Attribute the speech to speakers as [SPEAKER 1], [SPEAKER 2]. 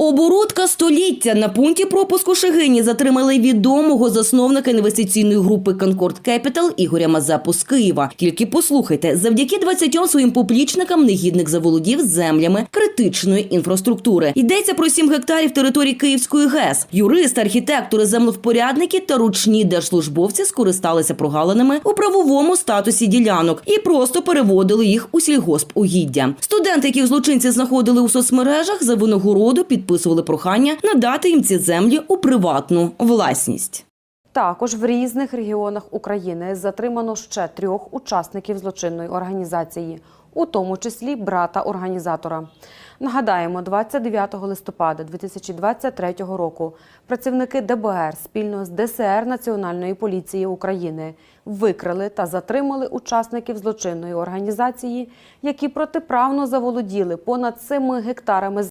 [SPEAKER 1] Оборудка століття на пункті пропуску Шегині затримали відомого засновника інвестиційної групи Concord Capital Ігоря Мазепу з Києва. Тільки послухайте, завдяки 20 своїм поплічникам негідник заволодів землями критичної інфраструктури. Йдеться про 7 гектарів території Київської ГЕС. Юристи, архітектори, землевпорядники та ручні держслужбовці скористалися прогалинами у правовому статусі ділянок і просто переводили їх у сільгоспугіддя. Студенти, яких злочинці знаходили у соцмережах, за винагороду підписували прохання надати їм ці землі у приватну власність.
[SPEAKER 2] Також в різних регіонах України затримано ще трьох учасників злочинної організації, у тому числі брата організатора. Нагадаємо, 29 листопада 2023 року працівники ДБР спільно з ДСР Національної поліції України викрили та затримали учасників злочинної організації, які протиправно заволоділи понад 7 гектарами